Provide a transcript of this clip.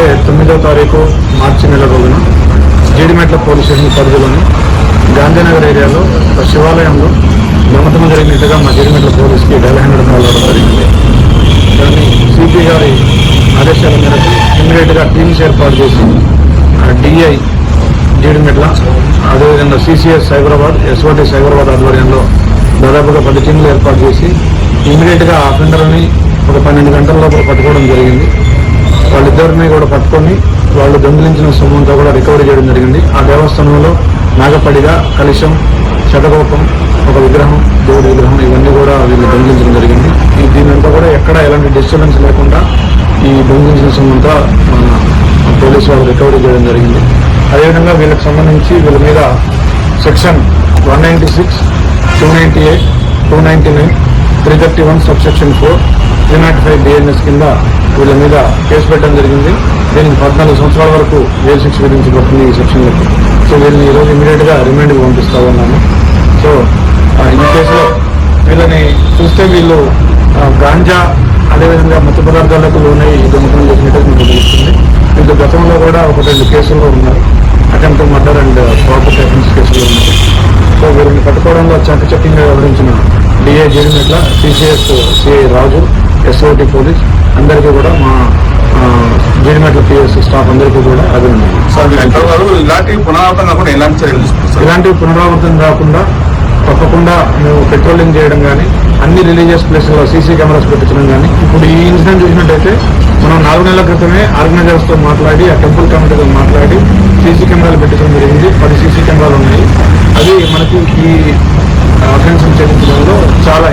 అంటే తొమ్మిదో తారీఖు మార్చి నెల రోజున జీడిమెట్ల పోలీస్ స్టేషన్ పరిధిలోని గాంధీనగర్ ఏరియాలో ఒక శివాలయంలో దొంగతనం జరిగినట్టుగా మా జీడిమెట్ల పోలీస్కి డెల్ హండ్రెడ్ కాల్ జరిగింది. దాన్ని సిపి గారి ఆదేశాల మేరకు ఇమ్మీడియట్గా టీమ్స్ ఏర్పాటు చేసి డిఐ జీడిమెట్ల అదేవిధంగా సిసిఎస్ సైబరాబాద్ ఎస్ఓటి సైబరాబాద్ ఆధ్వర్యంలో దాదాపుగా పది టీంలు ఏర్పాటు చేసి ఇమ్మీడియట్గా ఆ అఫెండర్ని ఒక పన్నెండు గంటల లోపల పట్టుకోవడం జరిగింది. వాళ్ళిద్దరిని కూడా పట్టుకొని వాళ్ళు దొంగిలించిన సొమ్మంతా కూడా రికవరీ చేయడం జరిగింది. ఆ దేవస్థానంలో నాగపడిగా కలుషం శతకోపం ఒక విగ్రహం దేవుడి విగ్రహం ఇవన్నీ కూడా వీళ్ళు దొంగిలించడం జరిగింది. ఈ దీనంతా కూడా ఎక్కడ ఎలాంటి డిస్టర్బెన్స్ లేకుండా ఈ దొంగిలించిన సొమ్మంతా మన పోలీసు వాళ్ళు రికవరీ చేయడం జరిగింది. అదేవిధంగా వీళ్ళకి సంబంధించి వీళ్ళ మీద section one ninety six two ninety eight two ninety nine three thirty one sub section four three not five BNS కింద వీళ్ళ మీద కేసు పెట్టడం జరిగింది. దీనికి పద్నాలుగు సంవత్సరాల వరకు జైలు శిక్ష విధించబడుతుంది ఈ సెక్షన్లకు సో వీళ్ళని ఈరోజు ఇమీడియట్గా రిమాండ్కి పంపిస్తా ఉన్నాను సో ఆ, ఈ కేసులో వీళ్ళని చూస్తే వీళ్ళు గాంజా అదేవిధంగా మత్తు పదార్థాలకు లోనై ఈ దొంగతనం చేసినట్టు మీకు తెలుస్తుంది. వీళ్ళు గతంలో కూడా ఒక రెండు కేసుల్లో ఉన్నారు. Attempt murder and proper offence కేసులో ఉన్నారు. సో వీరిని పట్టుకోవడంలో చాకచక్యంగా వివరించిన DA Jeedimetla CCS CI Raju SOT police అందరికీ కూడా మా జేడిమెట్ల పిఎస్ స్టాఫ్ అందరికీ కూడా అభినందనలు. ఇలాంటి పునరావృతం కాకుండా ఎలాంటి చర్యలు? ఇలాంటి పునరావృతం కాకుండా తప్పకుండా మేము పెట్రోలింగ్ చేయడం కానీ అన్ని రిలీజియస్ ప్లేస్లో సీసీ కెమెరాస్ పెట్టించడం కానీ ఇప్పుడు ఈ ఇన్సిడెంట్ చూసినట్టయితే మనం నాలుగు నెలల క్రితమే ఆర్గనైజర్స్తో మాట్లాడి ఆ టెంపుల్ కమిటీతో మాట్లాడి సీసీ కెమెరాలు పెట్టించడం జరిగింది. పది సీసీ కెమెరాలు ఉన్నాయి. అది మనకి ఈ అఫెన్స్ చెల్లించడంలో చాలా